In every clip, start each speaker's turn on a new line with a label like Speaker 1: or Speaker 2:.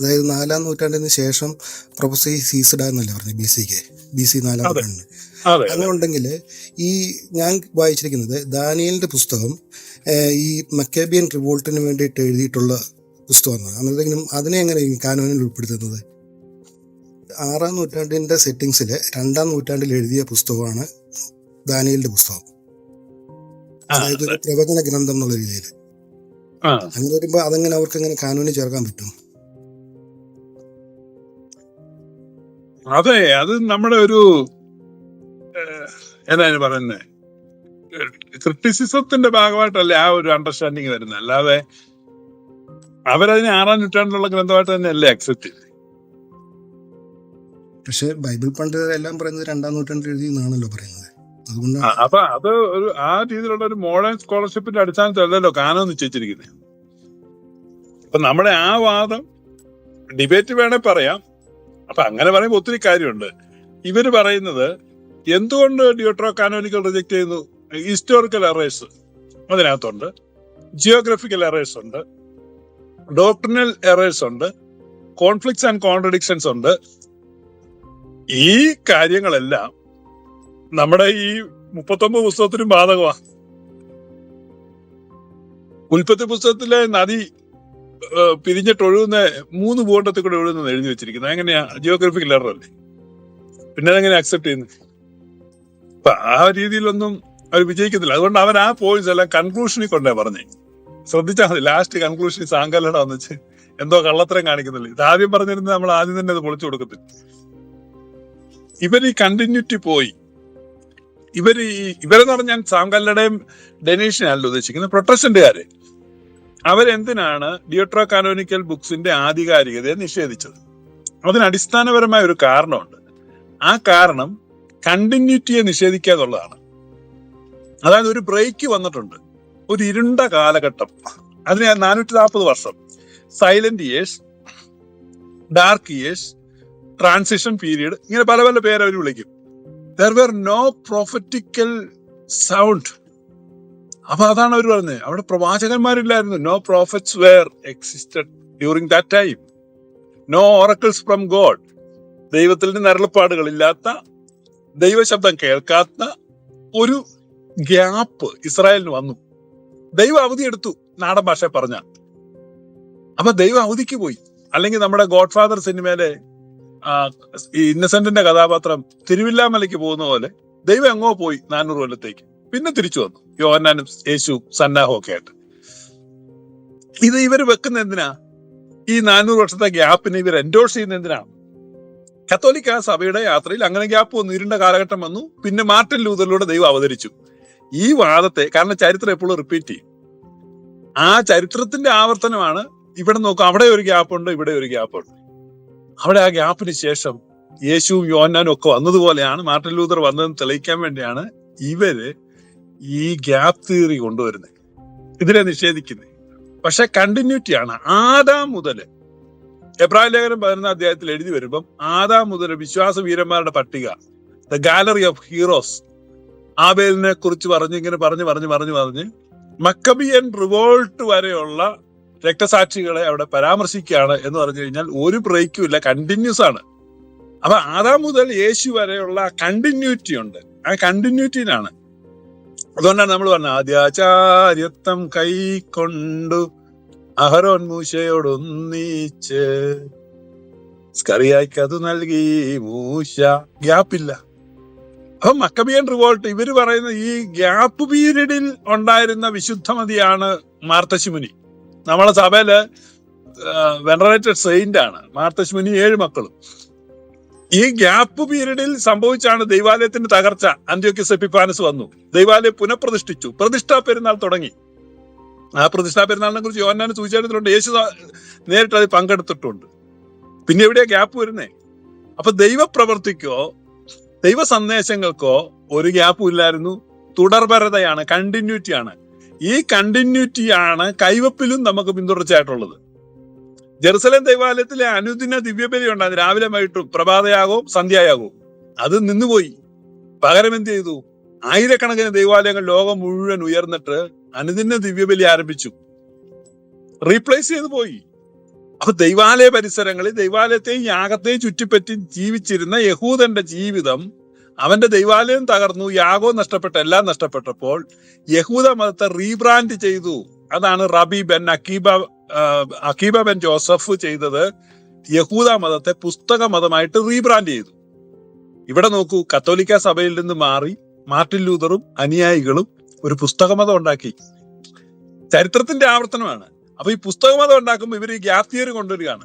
Speaker 1: അതായത് നാലാം നൂറ്റാണ്ടിന് ശേഷം പ്രൊഫസർ സീസഡ എന്നല്ലേ പറഞ്ഞു ബി സിക്ക് ബി സി നാലാം. നൂറ്റാണ്ടിന്. അങ്ങനെ ഉണ്ടെങ്കിൽ ഈ ഞാൻ വായിച്ചിരിക്കുന്നത് ദാനിയലിന്റെ പുസ്തകം ഈ മക്കേബിയൻ റിവോൾട്ടിന് വേണ്ടിയിട്ട് എഴുതിയിട്ടുള്ള പുസ്തകമാണ്. അന്നേരം അതിനെ എങ്ങനെ കാനോനിൽ ഉൾപ്പെടുത്തുന്നത്? ആറാം നൂറ്റാണ്ടിന്റെ സെറ്റിങ്സിൽ രണ്ടാം നൂറ്റാണ്ടിൽ എഴുതിയ പുസ്തകമാണ് ദാനിയലിന്റെ പുസ്തകം. അതായത് ഒരു പ്രവചന ഗ്രന്ഥം എന്നുള്ള രീതിയിൽ അങ്ങനെ വരുമ്പോൾ അതെങ്ങനെ അവർക്ക് എങ്ങനെ കാനോനിൽ ചേർക്കാൻ പറ്റും?
Speaker 2: അതെ അത് നമ്മുടെ ഒരു എന്താണ് പറയുന്നത് ക്രിറ്റിസിസത്തിന്റെ ഭാഗമായിട്ടല്ലേ ആ ഒരു അണ്ടർസ്റ്റാൻഡിങ് വരുന്നത്. അല്ലാതെ അവരതിനെ ആറാം നൂറ്റാണ്ടിലുള്ള ഗ്രന്ഥമായിട്ട് തന്നെയല്ലേ അക്സെപ്റ്റ് ചെയ്തത്?
Speaker 1: പക്ഷെ ബൈബിൾ പണ്ഡിതരെല്ലാം പറയുന്നത് രണ്ടാം നൂറ്റാണ്ടിൽ എഴുതി എന്നാണല്ലോ പറയുന്നത്. അതുകൊണ്ട്
Speaker 2: അപ്പൊ അത് ഒരു ആ രീതിയിലുള്ള ഒരു മോഡേൺ സ്കോളർഷിപ്പിന്റെ അടിസ്ഥാനത്തിൽ അടിസ്ഥാനത്തിലല്ലോ കാനം നിശ്ചയിച്ചിരിക്കുന്നത്. അപ്പൊ നമ്മുടെ ആ വാദം ഡിബേറ്റ് വേണേ പറയാം. അപ്പൊ അങ്ങനെ പറയുമ്പോൾ ഒത്തിരി കാര്യമുണ്ട്. ഇവർ പറയുന്നത് എന്തുകൊണ്ട് ഡിയോട്രോ കാനോനിക്കൽ റിജക്ട് ചെയ്യുന്നു? ഹിസ്റ്റോറിക്കൽ എറേഴ്സ് അതിനകത്തുണ്ട്. ജിയോഗ്രഫിക്കൽ എറേഴ്സ് ഉണ്ട്. ഡോക്ടറിനൽ എറേഴ്സ് ഉണ്ട്. കോൺഫ്ലിക്ട്സ് ആൻഡ് കോൺട്രഡിക്ഷൻസ് ഉണ്ട്. ഈ കാര്യങ്ങളെല്ലാം നമ്മുടെ ഈ മുപ്പത്തൊമ്പത് പുസ്തകത്തിനും ബാധകമാണ്. ഉൽപ്പത്തി പുസ്തകത്തിലെ നദി പിരിഞ്ഞിട്ട് ഒഴുകുന്ന മൂന്ന് ഭൂഖണ്ഡത്തിൽ കൂടെ ഒഴുകുന്നത് എഴുതി വെച്ചിരിക്കുന്നത് എങ്ങനെയാ ജിയോഗ്രഫിക്കൽ എറർ അല്ലേ? പിന്നെ അതെങ്ങനെ അക്സെപ്റ്റ് ചെയ്യുന്നത് അപ്പൊ ആ രീതിയിലൊന്നും അവർ വിജയിക്കുന്നില്ല അതുകൊണ്ട് അവൻ ആ പോയിന്റ്സ് എല്ലാം കൺക്ലൂഷനിൽ കൊണ്ടേ പറഞ്ഞേ. ശ്രദ്ധിച്ചാൽ മതി. ലാസ്റ്റ് കൺക്ലൂഷൻ സാങ്കലട വന്നിച്ച് എന്തോ കള്ളത്തരം കാണിക്കുന്നില്ല? ഇത് ആദ്യം പറഞ്ഞിരുന്നത് നമ്മൾ ആദ്യം തന്നെ അത് പൊളിച്ചു കൊടുക്കത്തില്ല. ഇവർ ഈ കണ്ടിന്യൂറ്റി പോയി. ഇവർ ഈ ഇവരെന്ന് പറഞ്ഞാൽ സാങ്കല്ലടയും ഡെനീഷിനെ അല്ല ഉദ്ദേശിക്കുന്നത്. പ്രൊട്ടസ്റ്റന്റുകാര് അവരെന്തിനാണ് ഡിയോട്രോ കാനോനിക്കൽ ബുക്സിന്റെ ആധികാരികതയെ നിഷേധിച്ചത്? അതിന് അടിസ്ഥാനപരമായ ഒരു കാരണമുണ്ട്. ആ കാരണം കണ്ടിന്യൂറ്റിയെ നിഷേധിക്കുക എന്നുള്ളതാണ്. അതായത് ഒരു ബ്രേക്ക് വന്നിട്ടുണ്ട്. ഒരു ഇരുണ്ട കാലഘട്ടം. അതിന് നാനൂറ്റി നാൽപ്പത് വർഷം. Silent years dark years transition period ഇങ്ങനെ പല പല പേര് അവർ വിളിക്കും. There were no prophetical sound അപ്പൊ അതാണ് അവർ പറഞ്ഞത് അവിടെ പ്രവാചകന്മാരില്ലായിരുന്നു. No prophets were existed during that time no oracles from God ദൈവത്തിൽ നിന്ന് അരുളപ്പാടുകളില്ലാത്ത ദൈവശബ്ദം കേൾക്കാത്ത ഒരു ഗ്യാപ്പ് ഇസ്രായേലിന് വന്നു. ദൈവം അവധിയെടുത്തു നാടൻ ഭാഷ പറഞ്ഞ. അപ്പൊ ദൈവം അവധിക്ക് പോയി. അല്ലെങ്കിൽ നമ്മുടെ ഗോഡ് ഫാദർ സിനിമയിലെ ഇന്നസെന്റിന്റെ കഥാപാത്രം തിരുവില്ലാമലയ്ക്ക് പോകുന്ന പോലെ ദൈവം എങ്ങോ പോയി നാനൂറ് കൊല്ലത്തേക്ക്. പിന്നെ തിരിച്ചു വന്നു. യോഹന്നാനും യേശു സന്നാഹവും ഒക്കെ ആയിട്ട്. ഇത് ഇവർ വെക്കുന്ന എന്തിനാ? ഈ നാനൂറ് വർഷത്തെ ഗ്യാപ്പിനെ ഇവർ എൻഡോഴ്സ് ചെയ്യുന്ന എന്തിനാണ് കത്തോലിക്ക സഭയുടെ യാത്രയിൽ അങ്ങനെ ഗ്യാപ്പ് വന്നു. ഇരുണ്ട കാലഘട്ടം വന്നു. പിന്നെ മാർട്ടിൻ ലൂതറിലൂടെ ദൈവം അവതരിച്ചു. ഈ വാദത്തെ കാരണം ചരിത്രം എപ്പോഴും റിപ്പീറ്റ് ചെയ്യും. ആ ചരിത്രത്തിന്റെ ആവർത്തനമാണ് ഇവിടെ നോക്കും. അവിടെ ഒരു ഗ്യാപ്പ് ഉണ്ട് ഇവിടെ ഒരു ഗ്യാപ്പ് ഉണ്ട്. അവിടെ ആ ഗ്യാപ്പിന് ശേഷം യേശുവും യോന്നാനും ഒക്കെ വന്നതുപോലെയാണ് മാർട്ടിൻ ലൂതർ വന്നതെന്ന് തെളിയിക്കാൻ വേണ്ടിയാണ് ഇവർ ഈ ഗ്യാപ് തിയറി കൊണ്ടുവരുന്നത് ഇതിനെ നിഷേധിക്കുന്നത് പക്ഷെ കണ്ടിന്യൂറ്റി ആണ്. ആദാം മുതൽ എബ്രാഹിം ലേഖനം പതിനൊന്നാം അധ്യായത്തിൽ എഴുതി വരുമ്പം ആദാം മുതൽ വിശ്വാസ വീരന്മാരുടെ പട്ടിക ദ ഗാലറി ഓഫ് ഹീറോസ് ആബേലിനെ കുറിച്ച് പറഞ്ഞു ഇങ്ങനെ പറഞ്ഞു പറഞ്ഞു പറഞ്ഞു പറഞ്ഞ് മക്കബിയൻ റിവോൾട്ട് വരെയുള്ള രക്തസാക്ഷികളെ അവിടെ പരാമർശിക്കുകയാണ് എന്ന് പറഞ്ഞു കഴിഞ്ഞാൽ ഒരു ബ്രേക്കും ഇല്ല കണ്ടിന്യൂസ് ആണ്. അപ്പൊ ആദാം മുതൽ യേശു വരെയുള്ള കണ്ടിന്യൂറ്റി ഉണ്ട്. ആ കണ്ടിന്യൂറ്റിയിലാണ് അതുകൊണ്ടാണ് നമ്മൾ പറഞ്ഞത് ആദ്യാചാര്യത്വം കൈക്കൊണ്ടു അഹരോൻ മൂശയോടൊന്നിച്ച് സ്കറിയായിക്ക് അത് നൽകി മൂശ. ഗ്യാപ്പില്ല. അപ്പൊ മക്കബിയൻ റിവോൾട്ട് ഇവർ പറയുന്ന ഈ ഗ്യാപ്പ് പീരീഡിൽ ഉണ്ടായിരുന്ന വിശുദ്ധമതിയാണ് മാർത്തശിമുനി നമ്മളെ സഭയിൽ വെനറേറ്റഡ് സെയിന്റ് ആണ് മാർത്തശിമുനി ഏഴ് മക്കളും. ഈ ഗ്യാപ്പ് പീരീഡിൽ സംഭവിച്ചാണ് ദൈവാലയത്തിന്റെ തകർച്ച. അന്ത്യോക്കിസ് എപ്പിപ്പാനസ് വന്നു. ദൈവാലയം പുനഃപ്രതിഷ്ഠിച്ചു. പ്രതിഷ്ഠാ പെരുന്നാൾ തുടങ്ങി. ആ പ്രതിഷ്ഠാ പെരുന്നാളിനെ കുറിച്ച് യോഹന്നാന് സൂചിച്ചിട്ടുണ്ട് യേശു നേരിട്ട് അത് പങ്കെടുത്തിട്ടുണ്ട്. പിന്നെ എവിടെയാ ഗ്യാപ്പ് വരുന്നേ? അപ്പൊ ദൈവപ്രവർത്തിക്കോ ദൈവ സന്ദേശങ്ങൾക്കോ ഒരു ഗ്യാപ്പും ഇല്ലായിരുന്നു. തുടർപരതയാണ് കണ്ടിന്യൂറ്റിയാണ് ഈ കണ്ടിന്യൂറ്റിയാണ് കൈവപ്പിലും നമുക്ക് പിന്തുടർച്ചയായിട്ടുള്ളത്. ജെറുസലേം ദൈവാലയത്തിലെ അനുദിന ദിവ്യബലി ഉണ്ടായി രാവിലെ വൈകിട്ടും പ്രഭാതയാകവും സന്ധ്യയാകും അത് നിന്നുപോയി. പകരം എന്ത് ചെയ്തു? ആയിരക്കണക്കിന് ദൈവാലയങ്ങൾ ലോകം മുഴുവൻ ഉയർന്നിട്ട് അനുദിന ദിവ്യബലി ആരംഭിച്ചു. റീപ്ലേസ് ചെയ്തു പോയി. അപ്പൊ ദൈവാലയ പരിസരങ്ങളിൽ ദൈവാലയത്തെയും യാഗത്തെയും ചുറ്റിപ്പറ്റി ജീവിച്ചിരുന്ന യഹൂദന്റെ ജീവിതം അവന്റെ ദൈവാലയം തകർന്നു യാഗവും നഷ്ടപ്പെട്ടു എല്ലാം നഷ്ടപ്പെട്ടപ്പോൾ യഹൂദ മതത്തെ റീബ്രാൻഡ് ചെയ്തു. അതാണ് rabbi ben Akiba Akiba ben Joseph ചെയ്തത് യഹൂദ മതത്തെ പുസ്തക മതമായിട്ട് റീബ്രാൻഡ് ചെയ്തു. ഇവിടെ നോക്കൂ കത്തോലിക്ക സഭയിൽ നിന്ന് മാറി മാർട്ടിൻ ലൂതറും അനുയായികളും ഒരു പുസ്തക മതം ഉണ്ടാക്കി. ചരിത്രത്തിന്റെ ആവർത്തനമാണ്. അപ്പൊ ഈ പുസ്തക മതം ഉണ്ടാക്കുമ്പോൾ ഇവർ ഈ ഗ്യാപ് തിയറി കൊണ്ടുവരികയാണ്.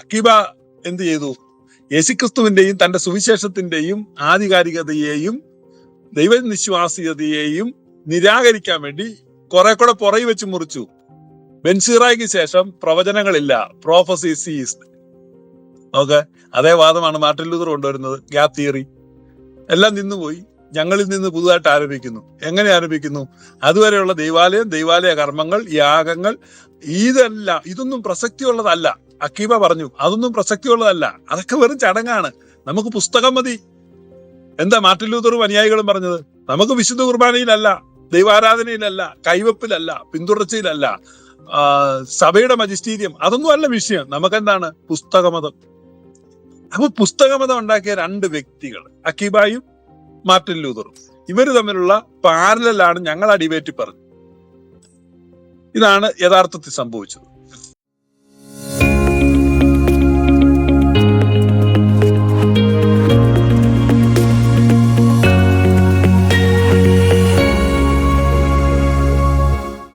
Speaker 2: അക്കീബ എന്ത് ചെയ്തു? യേശുക്രിസ്തുവിന്റെയും തന്റെ സുവിശേഷത്തിന്റെയും ആധികാരികതയെയും ദൈവനിശ്വാസീയതയെയും നിരാകരിക്കാൻ വേണ്ടി കുറെ കൂടെ പുറകെ വെച്ച് മുറിച്ചു. ബെൻസീറായ്ക്ക് ശേഷം പ്രവചനങ്ങളില്ല. പ്രോഫസി ഓക്കെ അതേ വാദമാണ് മാർട്ടിൻ ലൂതർ കൊണ്ടുവരുന്നത്. ഗ്യാപ് തിയറി എല്ലാം നിന്നുപോയി. ഞങ്ങളിൽ നിന്ന് പുതുതായിട്ട് ആരംഭിക്കുന്നു. എങ്ങനെ ആരംഭിക്കുന്നു? അതുവരെയുള്ള ദൈവാലയം ദൈവാലയ കർമ്മങ്ങൾ യാഗങ്ങൾ ഇതെല്ലാം ഇതൊന്നും പ്രസക്തിയുള്ളതല്ല. അക്കീബ പറഞ്ഞു അതൊന്നും പ്രസക്തിയുള്ളതല്ല. അതൊക്കെ വെറും ചടങ്ങാണ്. നമുക്ക് പുസ്തകം മതി. എന്താ മാർട്ടിൻ ലൂതറും അനുയായികളും പറഞ്ഞത്? നമുക്ക് വിശുദ്ധ കുർബാനയിലല്ല ദൈവാരാധനയിലല്ല കൈവപ്പിലല്ല പിന്തുടർച്ചയിലല്ല. സഭയുടെ മജിസ്റ്റീരിയം അതൊന്നും അല്ല വിഷയം. നമുക്കെന്താണ്? പുസ്തകമതം. അപ്പൊ പുസ്തകമതം ഉണ്ടാക്കിയ രണ്ട് വ്യക്തികൾ അക്കീബായും മാർട്ടിൻ ലൂതറും. ഇവർ തമ്മിലുള്ള പാരലാണ് ഞങ്ങൾ ആ ഡിബേറ്റ് പറഞ്ഞത്. ഇതാണ് യഥാർത്ഥത്തിൽ സംഭവിച്ചത്.